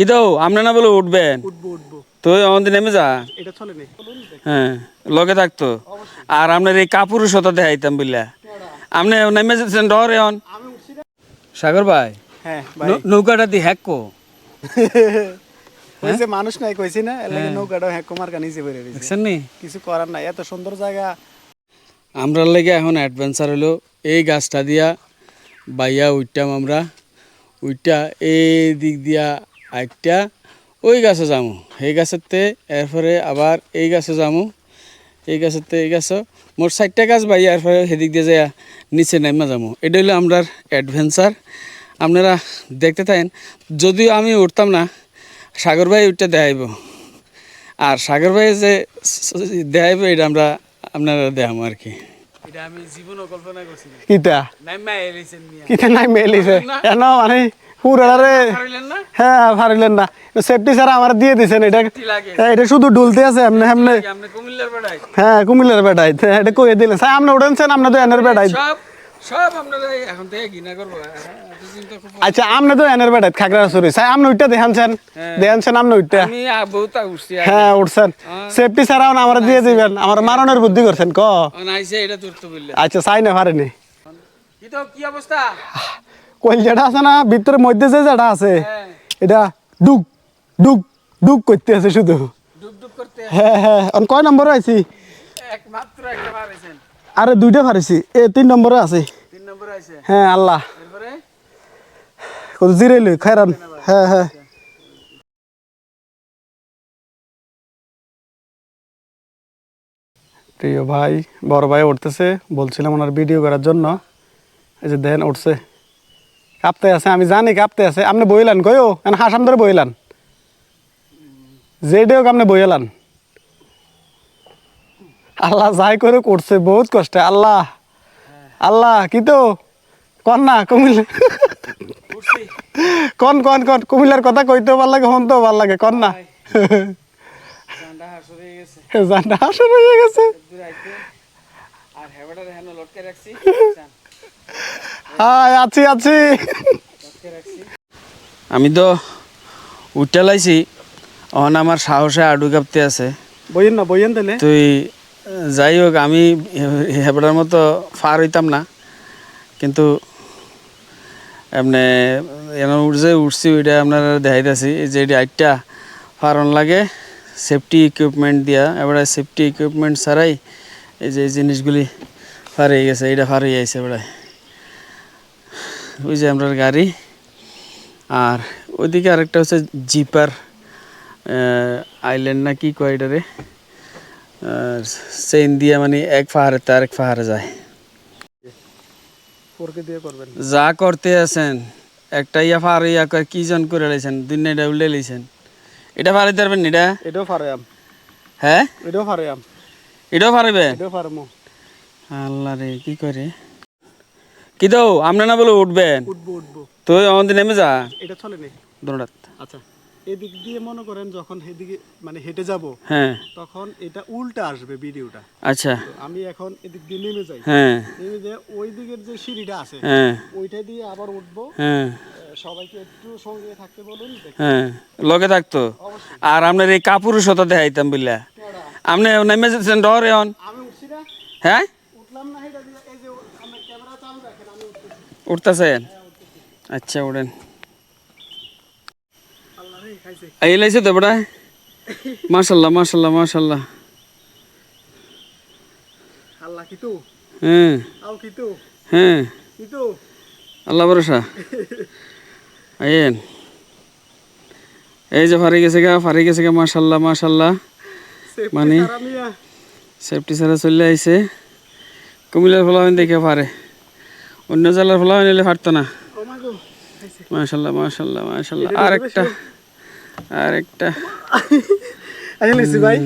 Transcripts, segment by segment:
কি দাও? আপনি না বলে উঠবেন? উঠবো উঠবো। তো আমাদের নেমে যা। হ্যাঁ লগে থাকতো আর আপনার এই কাপুরুষতা দেখাইতাম বুঝলা? আপনি নেমে যাচ্ছেন ডর এখন। সাগর ভাই হ্যাঁ নৌকাটা দিয়ে হ্যাক কো। কইছে মানুষ নাই কইছি না লাগে নৌকাটা হ্যাঁ কুমার কানি নিচে দিছে দেখছেন নি? কিছু করার নাই এত সুন্দর জায়গা। আমরা লেগে এখন অ্যাডভেঞ্চার হলো এই গাছটা দিয়া বাইয়া উঠতাম আমরা। উঠটা এই দিক দিয়া আইটা ওই গাছে যামু। এই গাছেতে এরপরে আবার এই গাছে যামু। এই গাছেতে এই গাছ মোট চারটা গাছ বাইয়া এরপরে সেদিক দিয়ে যাইয়া নিচে নামা যামু। এটা হলো আমরার অ্যাডভেঞ্চার আপনারা দেখতে থাকেন যদিও আমি উঠতাম না সাগর ভাই উঠতে দেখাইব। আর সাগর ভাই যে দেখাইব এটা আমরা আপনারা দেখামো আর কি। এটা আমি জীবনও কল্পনা করছি কিতা? নাইমা এলিছেন মিয়া। কিতা নাই মেলিছে এন মানে হ্যাঁ পারিলেন না। সেফটি স্যার আমার দিয়ে দিছেন এটা হ্যাঁ, এটা শুধু ডুলতে আছে এমনি এমনি হ্যাঁ কুমিল্লার বেটাই এটা কয়ে দিলেন। স্যার আপনি উঠেছেন আপনি তো এনের বেটাই হ্যাঁ। আচ্ছা আপনি তো এনের বেটাই খাগড়া সরি স্যার আপনি উঠটা দেখানছেন। দেখানছেন আপনি উঠছি হ্যাঁ উঠছেন। সেফটি স্যার আমার দিয়ে দিবেন। আমার মারণের বুদ্ধি করছেন ক? আচ্ছা চাই না পারেনি কি অবস্থা? কইল যেটা আছে না ভিতরে মধ্যে যে যেটা আছে হ্যাঁ। এটা ডুক ডুক ডুক করতে আছে শুধু। করতে হ্যাঁ হ্যাঁ কয় নম্বরে আইছি? আরে দুইটা পারিছি এ তিন নম্বরে আছে। হ্যাঁ আল্লাহ। কত জিরাইলি খাইরান হ্যাঁ হ্যাঁ। প্রিয় ভাই বড় ভাই উঠতেছে। বলছিলাম ওনার ভিডিও করার জন্য। এই যে দেন উঠছে। কাঁপতে আছে আমি জানি কাঁপতে আছে। আপনি বইলান কয়ও এন হাসাম ধরে বইলান। যেটাও আপনি বইলান। আল্লাহ যাই করে করছে বহুত কষ্টে। আল্লাহ আল্লাহ কি তো? কন না কমিল কন কন কন কুমিল্লার কথা কইতেও ভালো লাগে শুনতেও ভালো লাগে কন না। হয়ে গেছে। আর হেন লটকে রাখছি। হাই আছি আছি। আমি তো উঠতে লাইছি অহন আমার সাহসে আডু কাঁপতে আছে। বইয়েন না বইয়েন তাহলে। তুই যাই হোক আমি হেবড়ার মতো ফার হইতাম না কিন্তু এমনি এন যে উঠছি ওইটা আপনারা দেখাইতেছি যে এটা আইটটা ফারন লাগে সেফটি ইকুইপমেন্ট দিয়া এবার সেফটি ইকুইপমেন্ট ছাড়াই এই যে জিনিসগুলি ফার হয়ে গেছে এটা ফার হয়ে আইছে এবার। ওই যে আমরা গাড়ি। আর ওইদিকে আরেকটা হচ্ছে জিপার আইল্যান্ড না কি কয় এটারে? আর চেইন দিয়ে মানে এক পাহাড়ে তো আরেক পাহাড়ে যায়। যা করতে আছেন একটা ইয়া পাহাড়ে ইয়া করে কি জন করে লাইছেন? দুই এটা উল্লে লাইছেন। এটা পাহাড়ে পারবেন এটা? এটাও ফারায়াম হ্যাঁ? এটাও ফারায়াম এটাও পারবেন এটাও ফারামো আল্লাহ রে কি করে? কি দাও? আপনি না বলে উঠবেন উঠবো উঠবো। তো আমাদের নেমে যা। এটা চলে নেই দৌড়াত আচ্ছা এদিক দিয়ে মনে করেন যখন এদিকে মানে হেঁটে যাব হ্যাঁ। তখন এটা উল্টা আসবে ভিডিওটা। আচ্ছা। আমি এখন এদিক দিয়ে নেমে যাই। হ্যাঁ। নেমে যে ওই দিকের যে সিঁড়িটা আছে হ্যাঁ। ওইটা দিয়ে আবার উঠবো। হ্যাঁ। সবাইকে একটু সঙ্গে থাকতে বলুন হ্যাঁ। লগে থাকতো। আর আপনার এই কাপুরুষতা দেখাইতাম বুঝলা? আপনি নেমে যাচ্ছেন ডর এখন। আমি উঠছি না? হ্যাঁ? উঠতেছেন? আচ্ছা উঠেন। এই লাইছে তো বেটা? মাশাল্লাহ মাশাল্লাহ মাশাল্লাহ। আল্লাহ কি হ্যাঁ। আও হ্যাঁ। আল্লাহ ভরসা। আইন এই যে ফারি গেছে গা ফারি গেছে গা মাশাল্লাহ মাশাল্লাহ। মানে? সেফটি ছাড়া চলে আইছে। কুমিল্লার ফলাফল দেখে পারে। অন্য জেলার ফলাফল নিলে পারতো না। মাশাল্লাহ মাশাল্লাহ মাশাল্লাহ আর একটা আর একটা ভাই।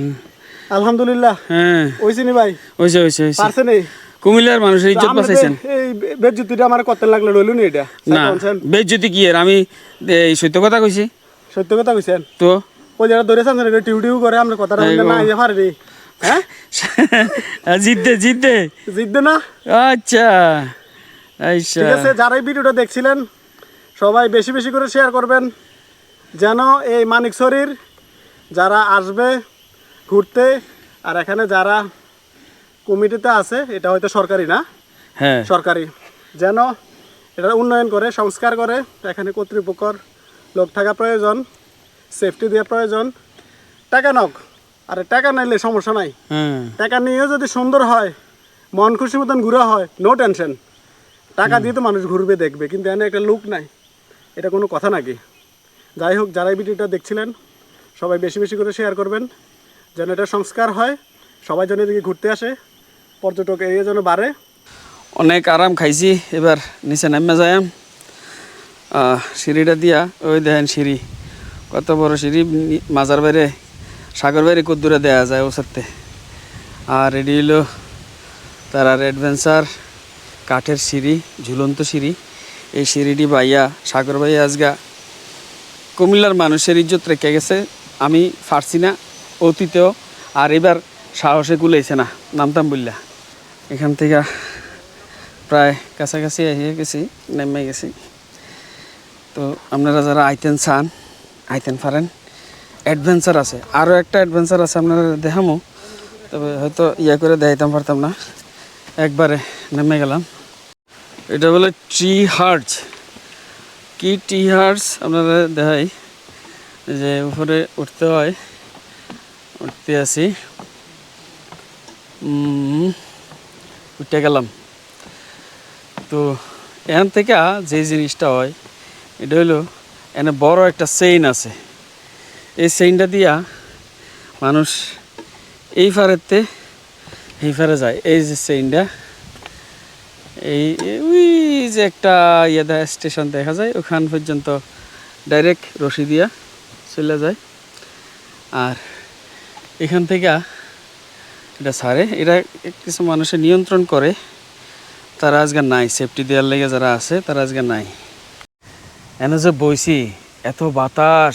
আলহামদুলিল্লাহ। হ্যাঁ। ওইছি নি ভাই? হয়েছে পারছে নেই কুমিল্লার মানুষের ইজ্জত বাঁচাইছেন। এই বেজ্জুতিটা আমার কত লাগল রইল নি এটা? না বেজ্জতি কি এর? আমি এই সত্য কথা কইছি। সত্য কথা কইছেন? তো? ওই যারা ধরেছেন এটা টিউ টিউ করে আমরা কথাটা না ইয়ে পারে হ্যাঁ? জিততে জিততে। জিতবে না? আচ্ছা। আচ্ছা। ঠিক আছে যারা এই ভিডিওটা দেখছিলেন সবাই বেশি বেশি করে শেয়ার করবেন যেন এই মানিকছড়ির যারা আসবে ঘুরতে আর এখানে যারা কমিটিতে আছে এটা হয়তো সরকারি না? হ্যাঁ। সরকারি। যেন এটা উন্নয়ন করে সংস্কার করে এখানে কর্তৃপক্ষর লোক থাকা প্রয়োজন সেফটি দেওয়া প্রয়োজন টাকা নক। আরে টাকা নাইলে সমস্যা নাই। হ্যাঁ। টাকা নিয়েও যদি সুন্দর হয় মন খুশি মতন ঘুরা হয় নো টেনশন টাকা দিয়ে তো মানুষ ঘুরবে দেখবে কিন্তু এনে একটা লুক নাই। এটা কোনো কথা নাকি? যাই হোক যারা এই ভিডিওটা দেখছিলেন সবাই বেশি বেশি করে শেয়ার করবেন যেন এটা সংস্কার হয় সবাই যেন এদিকে ঘুরতে আসে পর্যটক এরিয়া যেন বাড়ে। অনেক আরাম খাইছি এবার নিচে নামে যাই। সিঁড়িটা দিয়া ওই দেখেন সিঁড়ি। কত বড় সিঁড়ি মাজার বাইরে সাগর বাইরে কত দূরে দেওয়া যায় ও সাথে? আর এটি হলো তার আর অ্যাডভেঞ্চার কাঠের সিঁড়ি, ঝুলন্ত সিঁড়ি। এই সিঁড়িটি বাইয়া সাগর বাইয়া আজগা কুমিল্লার মানুষের ইজ্জত রেখে গেছে। আমি পারছি না, অতীতেও, আর এবার সাহসে কুলাইছে না। নামতাম বললা এখান থেকে প্রায় কাছাকাছি এসে গেছি, নেমে গেছি। তো আপনারা যারা আইতেন চান, আইতেন পারেন অ্যাডভেঞ্চার আছে। আরও একটা অ্যাডভেঞ্চার আছে আপনারা দেখামো। তবে হয়তো ইয়া করে দেখাইতাম, পারতাম না। একবারে নেমে গেলাম। এটা বলে ট্রি হার্জ কি টি হার্স আপনারা দেখাই যে উপরে উঠতে হয়। উঠতে আসি। উঠে গেলাম। তো এখান থেকে যে জিনিসটা হয়, এটা হলো এনে বড় একটা চেইন আছে। এই চেইনটা দিয়া মানুষ এই ফারেতে, এই ফারে যায়। এই যে চেইনটা এই, ওই যে একটা ইয়ে দেখা স্টেশন দেখা যায়, ওখান পর্যন্ত ডাইরেক্ট রশি দিয়া চলে যায়। আর এখান থেকে এটা ছাড়ে। এটা কিছু মানুষের নিয়ন্ত্রণ করে। তারা আজকে নাই। সেফটি দেওয়ার লেগে যারা আছে, তারা আজকে নাই। এনে যে বইছি, এত বাতাস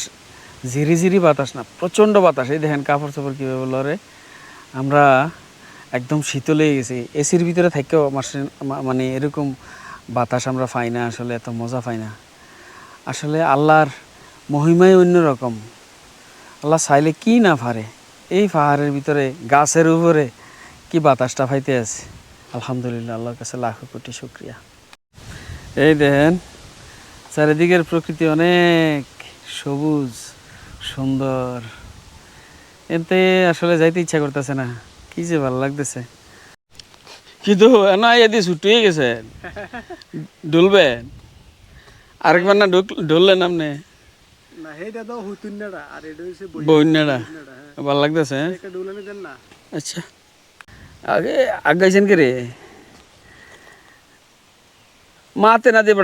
ঝিরি ঝিরি বাতাস না, প্রচণ্ড বাতাস। এই দেখেন কাপড় চাপড় কীভাবে লড়ে আমরা একদম শীতলে গেছি। এসির ভিতরে থেকেও আমার মানে এরকম বাতাস আমরা পাই না, আসলে এত মজা পাই না। আসলে আল্লাহর মহিমাই অন্যরকম আল্লাহ চাইলে কি না পারে? এই পাহাড়ের ভিতরে, গাছের উপরে কি বাতাসটা পাইতে আছে? আলহামদুলিল্লাহ, আল্লাহর কাছে লাখো কোটি শুক্রিয়া। এই দেখেন, চারিদিকের প্রকৃতি অনেক সবুজ। সুন্দর। এতে আসলে যাইতে ইচ্ছা করতেছে না। কি যে ভালো লাগতেছে। কিন্তু না এদি ছুটিয়ে গেছে। ডুলবেন আরেকবার না ডুললেন আপনি? বন্যাটা ভালো লাগতেছে হ্যাঁ? আচ্ছা। আগে আগাইছেন কে রে? মাতে না দিয়ে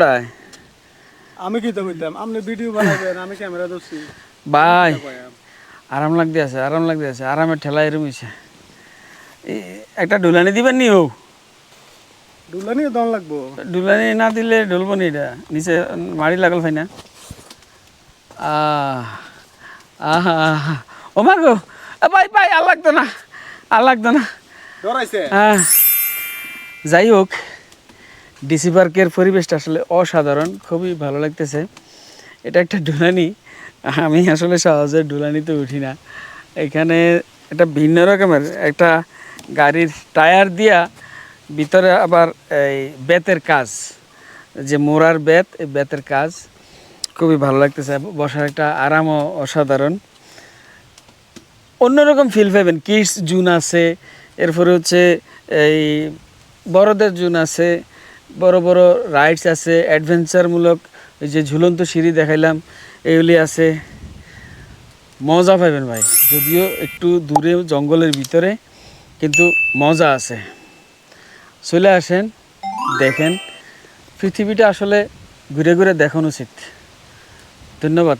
আমি কি তো কইতাম আপনি ভিডিও বানাবেন আমি ক্যামেরা ধরছি। ভাই আরাম লাগতে আছে আরাম লাগতে আছে আরামের ঠেলা এরম হয়েছে একটা ডুলানি দিবেন নি ও ডুলানি দন লাগবো। ডুলানি না দিলে ডুলবো নি এটা নিচে মারি লাগল ভাই না। আহ। ও মা গো ভাই ভাই আর লাগতো না আর লাগতো না। আহ, যাই হোক ডিসি পার্কের পরিবেশটা আসলে অসাধারণ খুবই ভালো লাগতেছে। এটা একটা ডুলানি আমি আসলে সহজে ডুলানিতে উঠি না। এখানে এটা ভিন্ন রকমের, একটা গাড়ির টায়ার দিয়া ভিতরে আবার এই বেতের কাজ, যে মোড়ার বেত, এই বেতের কাজ খুবই ভালো লাগতেছে। বসার একটা আরামও অসাধারণ। অন্যরকম ফিল পাবেন কিডস জুন আছে, এরপরে হচ্ছে এই বড়দের জুন আছে, বড় বড় রাইডস আছে অ্যাডভেঞ্চারমূলক ওই যে ঝুলন্ত সিঁড়ি দেখাইলাম, এগুলি আছে। মজা পাবেন ভাই, যদিও একটু দূরে জঙ্গলের ভিতরে, কিন্তু মজা আছে। চলে আসেন, দেখেন। পৃথিবীটা আসলে ঘুরে ঘুরে দেখানো উচিত। ধন্যবাদ।